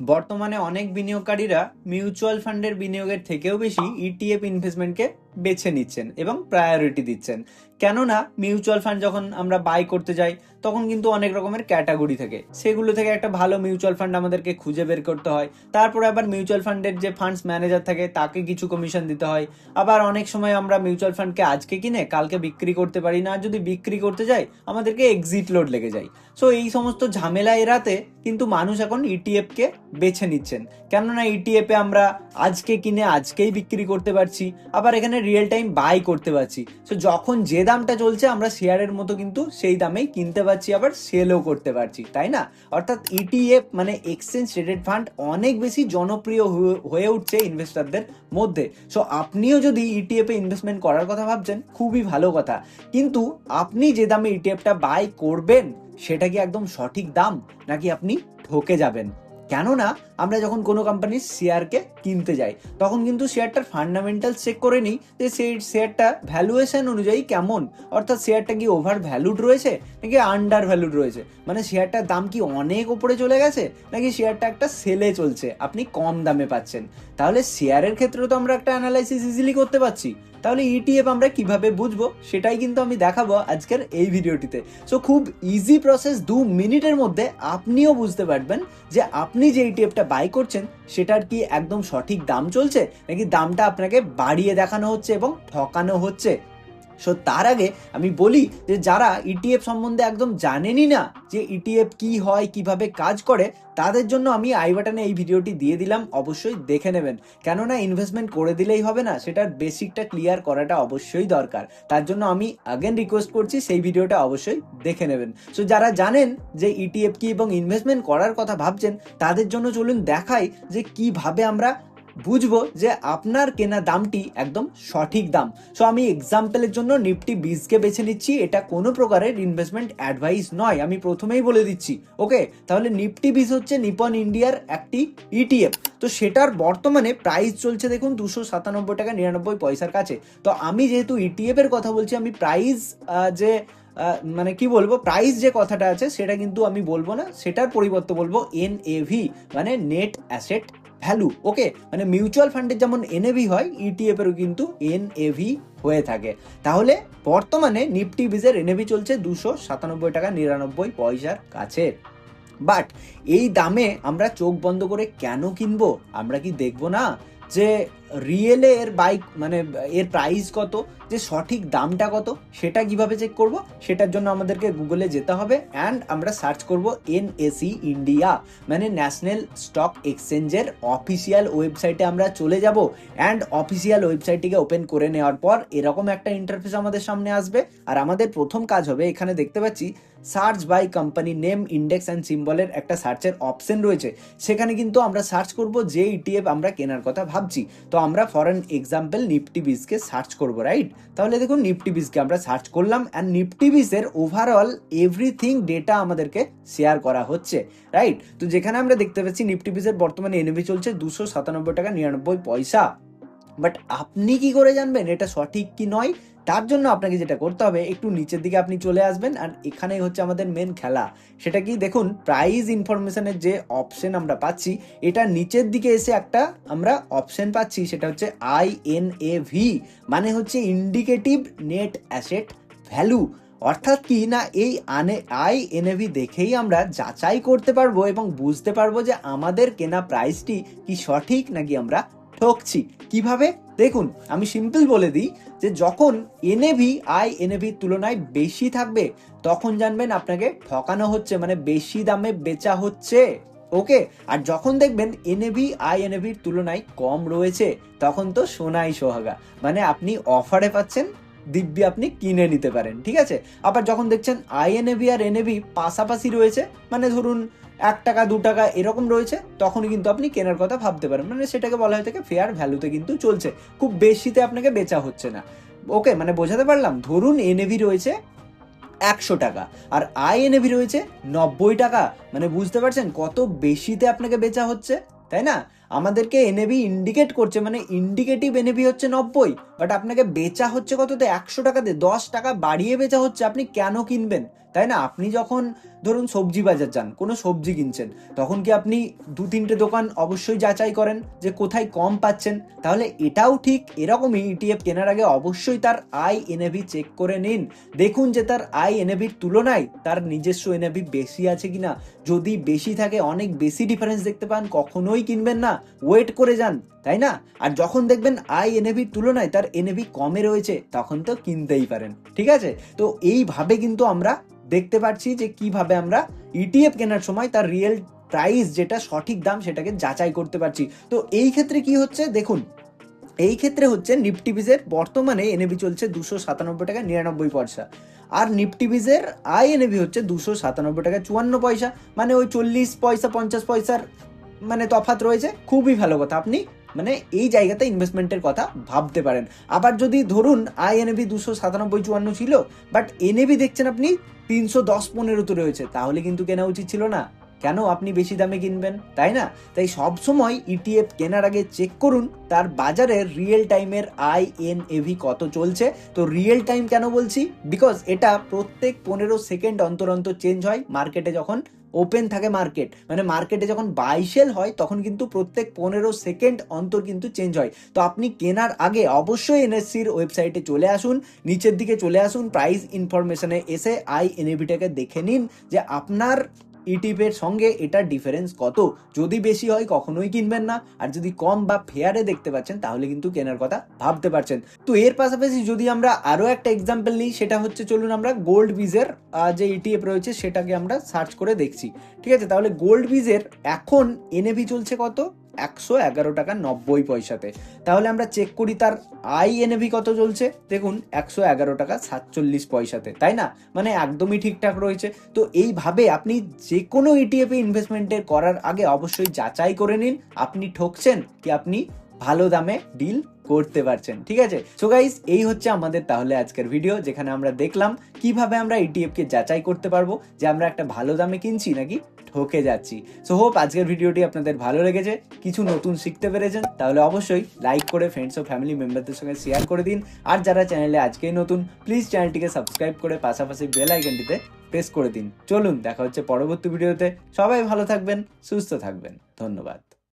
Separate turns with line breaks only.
বর্তমানে অনেক বিনিয়োগকারীরা মিউচুয়াল ফান্ডের বিনিয়োগের থেকেও বেশি ইটিএফ ইনভেস্টমেন্টকে বেছে নিচ্ছেন এবং প্রায়োরিটি দিচ্ছেন। কেননা মিউচুয়াল ফান্ড যখন আমরা বাই করতে যাই, তখন কিন্তু অনেক রকমের ক্যাটাগরি থাকে। সেগুলো থেকে একটা ভালো মিউচুয়াল ফান্ড আমাদেরকে খুঁজে বের করতে হয়। তারপরে আবার মিউচুয়াল ফান্ডের যে ফান্ডস ম্যানেজার থাকে, তাকে কিছু কমিশন দিতে হয়। আবার অনেক সময় আমরা মিউচুয়াল ফান্ডকে আজকে কিনে, কালকে বিক্রি করতে পারি না। যদি বিক্রি করতে যাই, আমাদেরকে এক্সিট লোড লেগে যায়। সো এই সমস্ত ঝামেলা এড়াতে কিন্তু মানুষ এখন ইটিএফ কে বেছে নিচ্ছেন। কেননা ইটিএফ এ আমরা আজকে কিনে, আজকেই বিক্রি করতে পারছি। আবার এখানে রিয়েল টাইম বাই করতে পারছি। সো যখন যে দামটা চলছে, আমরা শেয়ারের মতো কিন্তু সেই দামেই কিনতে পারছি, আবার সেলও করতে পারছি, তাই না? অর্থাৎ ইটিএফ মানে এক্সচেঞ্জ ট্রেডেড ফান্ড অনেক বেশি জনপ্রিয় হয়ে- উঠছে ইনভেস্টরদের মধ্যে। সো আপনিও যদি ইটিএফ এ ইনভেস্টমেন্ট করার কথা ভাবছেন, খুবই ভালো কথা। কিন্তু আপনি যে দামে ইটিএফটা বাই করবেন, সেটা কি একদম সঠিক দাম? নাকি আপনি ঠকে যাবেন? কেননা, আমরা যখন কোনো কোম্পানির শেয়ারকে কিনতে যাই, তখন কিন্তু শেয়ারটার ফান্ডামেন্টাল চেক করে নিই যে সেই শেয়ারটা ভ্যালুয়েশন অনুযায়ী কেমন। অর্থাৎ শেয়ারটা কি ওভার ভ্যালুড রয়েছে, নাকি আন্ডার ভ্যালুড রয়েছে? মানে শেয়ারটার দাম কি অনেক উপরে চলে গেছে, নাকি শেয়ারটা একটা সেলে চলছে, আপনি কম দামে পাচ্ছেন? তাহলে শেয়ারের ক্ষেত্রেও তো আমরা একটা অ্যানালাইসিস ইজিলি করতে পারছি। তাহলে ইটিএফ আমরা কীভাবে বুঝব? সেটাই কিন্তু আমি দেখাবো আজকের এই ভিডিওটিতে। সো খুব ইজি প্রসেস দু মিনিটের মধ্যে আপনিও বুঝতে পারবেন যে আপনি যে ইটিএফটা বাই করছেন, সেটার কি একদম সঠিক দাম চলছে? নাকি দামটা আপনাকে বাড়িয়ে দেখানো হচ্ছে এবং ঠকানো হচ্ছে? সো তার আগে আমি বলি যে যারা ইটিএফ সম্বন্ধে একদম জানেনই না যে ইটিএফ কি হয়, কীভাবে কাজ করে, তাদের জন্য আমি আই বাটনে এই ভিডিওটি দিয়ে দিলাম, অবশ্যই দেখে নেবেন। কেননা ইনভেস্টমেন্ট করে দিলেই হবে না, সেটার বেসিকটা ক্লিয়ার করাটা অবশ্যই দরকার। তার জন্য আমি আগেন রিকোয়েস্ট করছি, সেই ভিডিওটা অবশ্যই দেখে নেবেন। সো যারা জানেন যে ইটিএফ কি এবং ইনভেস্টমেন্ট করার কথা ভাবছেন, তাদের জন্য চলুন দেখাই যে কীভাবে আমরা বুঝব যে আপনার কেনা দামটি একদম সঠিক দাম। সো আমি এক্সাম্পলের জন্য নিফটি বিজকে বেছে নিচ্ছি। এটা কোনো প্রকারের ইনভেস্টমেন্ট অ্যাডভাইস নয়, আমি প্রথমেই বলে দিচ্ছি। ওকে তাহলে নিফটি বিজ হচ্ছে নিপন ইন্ডিয়ার একটি ইটিএফ তো সেটার বর্তমানে প্রাইস চলছে দেখুন দুশো সাতানব্বই টাকা নিরানব্বই পয়সার কাছে। তো আমি যেহেতু ইটিএফ এর কথা বলছি, আমি প্রাইস যে মানে কি বলব প্রাইস যে কথাটা আছে, সেটা কিন্তু আমি বলব না, সেটার পরিবর্তে বলব এনএভি মানে নেট অ্যাসেট ভ্যালু। ওকে মানে মিউচুয়াল ফান্ডের যেমন এনএভি হয় ইটিএফ এরও কিন্তু এনএভি হয়ে থাকে। তাহলে বর্তমানে নিফটি বিজের এনএভি চলছে দুশো সাতানব্বই টাকা নিরানব্বই পয়সার কাছে। বাট এই দামে আমরা চোখ বন্ধ করে কেন কিনবো? আমরা কি দেখব না? যে রিয়েলে এর বাইক মানে এর প্রাইস কত, যে সঠিক দামটা কত, সেটা কীভাবে চেক করব, সেটার জন্য আমাদেরকে গুগলে যেতে হবে অ্যান্ড আমরা সার্চ করব এনএসি ইন্ডিয়া মানে ন্যাশনাল স্টক এক্সচেঞ্জের অফিসিয়াল ওয়েবসাইটে আমরা চলে যাব অ্যান্ড অফিসিয়াল ওয়েবসাইটটিকে ওপেন করে নেওয়ার পর এরকম একটা ইন্টারফেস আমাদের সামনে আসবে। আর আমাদের প্রথম কাজ হবে, এখানে দেখতে পাচ্ছি search by company name index and সিম্বলের একটা সার্চের অপশন রয়েছে। সেখানে কিন্তু আমরা সার্চ করব যে ইটিএফ আমরা কেনার কথা ভাবছি। তো আমরা ফরেন এক্সাম্পল নিফটি বিজকে সার্চ করব রাইট তাহলে দেখুন নিফটি বিজকে আমরা সার্চ করলাম অ্যান্ড নিফটি বিজের ওভারঅল এভরিথিং ডেটা আমাদেরকে শেয়ার করা হচ্ছে রাইট তো যেখানে আমরা দেখতে পাচ্ছি নিফটি বিজের বর্তমানে এনএভি চলছে দুশো সাতানব্বই টাকা নিরানব্বই পয়সা। বাট আপনি কি করে জানবেন এটা সঠিক কি নয়? তার জন্য আপনাকে যেটা করতে হবে, একটু নিচের দিকে আপনি চলে আসবেন আর এখানেই হচ্ছে আমাদের মেন খেলা। সেটা কি? দেখুন প্রাইজ ইনফরমেশনের যে অপশন আমরা পাচ্ছি, এটা নিচের দিকে এসে একটা আমরা অপশন পাচ্ছি, সেটা হচ্ছে আই এন এ ভি মানে হচ্ছে ইন্ডিকেটিভ নেট অ্যাসেট ভ্যালু অর্থাৎ কি না এই আনে আই এনএভি দেখেই আমরা যাচাই করতে পারব এবং বুঝতে পারব যে আমাদের কেনা প্রাইসটি কি সঠিক নাকি আমরা ঠকছি। কীভাবে? দেখুন, আমি সিম্পল বলে দিই যে যখন এনএভি আই এনএভির তুলনায় বেশি থাকবে, তখন জানবেন আপনাকে ঠকানো হচ্ছে মানে বেশি দামে বেচা হচ্ছে। ওকে? আর যখন দেখবেন এনএভি আই এনএভির তুলনায় কম রয়েছে, তখন তো সোনাই সোহাগা। মানে আপনি অফারে পাচ্ছেন দিব্যি আপনি কিনে নিতে পারেন, ঠিক আছে? আবার যখন দেখছেন আইএনএভি আর এনএভি পাশাপাশি রয়েছে মানে ধরুন এক টাকা, দু টাকা এরকম রয়েছে, তখনই কিন্তু আপনি কেনার কথা ভাবতে পারেন। মানে সেটাকে বলা হয়ে থাকে ফেয়ার ভ্যালুতে কিন্তু চলছে। খুব বেশিতে আপনাকে বেচা হচ্ছে না। ওকে মানে বোঝাতে পারলাম? ধরুন এনএভি রয়েছে একশো টাকা, আর আইএনএভি রয়েছে নব্বই টাকা। মানে বুঝতে পারছেন কত বেশিতে আপনাকে বেচা হচ্ছে, তাই না? আমাদেরকে এনএবি ইন্ডিকেট করছে মানে ইন্ডিকেটিভ এনএবি হচ্ছে নব্বই বাট আপনাকে বেচা হচ্ছে কততে? একশো টাকাতে, দশ টাকা বাড়িয়ে বেচা হচ্ছে, আপনি কেন কিনবেন? তাই না? আপনি যখন ধরুন সবজি বাজার যান, কোনো সবজি কিনছেন, তখন কি আপনি দু তিনটে দোকান অবশ্যই যাচাই করেন যে কোথায় কম পাচ্ছেন? তাহলে এটাও ঠিক, এরকমই ইটিএফ কেনার আগে অবশ্যই তার আই এনএভি চেক করে নিন। দেখুন যে তার আই এনএভির তুলনায় তার নিজস্ব এনএভি বেশি আছে কিনা। যদি বেশি থাকে, অনেক বেশি ডিফারেন্স দেখতে পান, কখনোই কিনবেন না। ওয়েট করে যান। তাই না? আর যখন দেখবেন আই এনএভির তুলনায় তার এনএভি কমে রয়েছে, তখন তো কিনতেই পারেন, ঠিক আছে? তো এইভাবে কিন্তু আমরা দেখতে পাচ্ছি যে কীভাবে আমরা ইটিএফ কেনার সময় তার রিয়েল প্রাইস যেটা সঠিক দাম সেটাকে যাচাই করতে পারছি। তো এই ক্ষেত্রে কি হচ্ছে? দেখুন, এই ক্ষেত্রে হচ্ছে নিফটি বিজের বর্তমানে এনএবি চলছে দুশো সাতানব্বই টাকা নিরানব্বই পয়সা। আর নিফটি বিজের আই এনএবি হচ্ছে দুশো সাতানব্বই টাকা চুয়ান্ন পয়সা। মানে ওই চল্লিশ পয়সা, পঞ্চাশ পয়সার মানে তফাৎ রয়েছে। খুবই ভালো কথা। আপনি মানে এই জায়গাতে ইনভেস্টমেন্টের কথা ভাবতে পারেন। আবার যদি ধরুন আই এনএবি দুশো সাতানব্বই চুয়ান্ন ছিল বাট এনএবি দেখছেন আপনি, তিনশো দশ পনেরোতে রয়েছে, তাহলে কিন্তু কেনা উচিত ছিল না। কেন? আপনি বেশি দামে কিনবেন, তাই না? তাই সব সময় ইটিএফ কেনার আগে চেক করুন, তার বাজারে রিয়েল টাইমের আই এন এভি কত চলছে। তো রিয়েল টাইম কেন বলছি? বিকজ এটা প্রত্যেক পনেরো সেকেন্ড অন্তর অন্তর চেঞ্জ হয় মার্কেটে যখন ওপেন থাকে মার্কেট মানে মার্কেটে যখন বাইশেল হয়, তখন কিন্তু প্রত্যেক পনেরো সেকেন্ড অন্তর কিন্তু চেঞ্জ হয়। তো আপনি কেনার আগে অবশ্যই এনএসসির ওয়েবসাইটে চলে আসুন, নিচের দিকে চলে আসুন প্রাইস ইনফরমেশনে এসে আই এনএভিটাকে দেখে নিন যে আপনার ইটিপের সঙ্গে এটার ডিফারেন্স কত? যদি বেশি হয়, কখনোই কিনবেন না। আর যদি কম বা ফেয়ারে দেখতে পাচ্ছেন, তাহলে কিন্তু কেনার কথা ভাবতে পারছেন। তো এর পাশাপাশি যদি আমরা আরও একটা এক্সাম্পল নিই, সেটা হচ্ছে চলুন আমরা গোল্ড বিজের যে ইটিএফ রয়েছে, সেটাকে আমরা সার্চ করে দেখছি। ঠিক আছে? তাহলে গোল্ড বিজের এখন এনএভি চলছে কত? একশো এগারো টাকা নব্বই পয়সাতে। তাহলে আমরা চেক করি তার আই এনএভি কত চলছে? দেখুন, একশো এগারো টাকা সাতচল্লিশ পয়সাতে, তাই না? মানে একদমই ঠিকঠাক রয়েছে। তো এইভাবে আপনি যে কোনো ইটিএফ ইনভেস্টমেন্টের করার আগে অবশ্যই যাচাই করে নিন, আপনি ঠকছেন কি আপনি ভালো দামে ডিল করতে পারছেন, ঠিক আছে? সো গাইস এই হচ্ছে আমাদের তাহলে আজকের ভিডিও যেখানে আমরা দেখলাম কীভাবে আমরা ইটিএফ কে যাচাই করতে পারব, যে আমরা একটা ভালো দামে কিনছি নাকি ঠকে যাচ্ছি। সো হোপ আজকের ভিডিওটি আপনাদের ভালো লেগেছে। কিছু নতুন শিখতে পেরেছেন, তাহলে অবশ্যই লাইক করে ফ্রেন্ডস ও ফ্যামিলি মেম্বারদের সঙ্গে শেয়ার করে দিন। আর যারা চ্যানেলে আজকেই নতুন প্লিজ চ্যানেলটিকে সাবস্ক্রাইব করে পাশাপাশি বেল আইকনটিতে প্রেস করে দিন। চলুন, দেখা হচ্ছে পরবর্তী ভিডিওতে। সবাই ভালো থাকবেন, সুস্থ থাকবেন। ধন্যবাদ।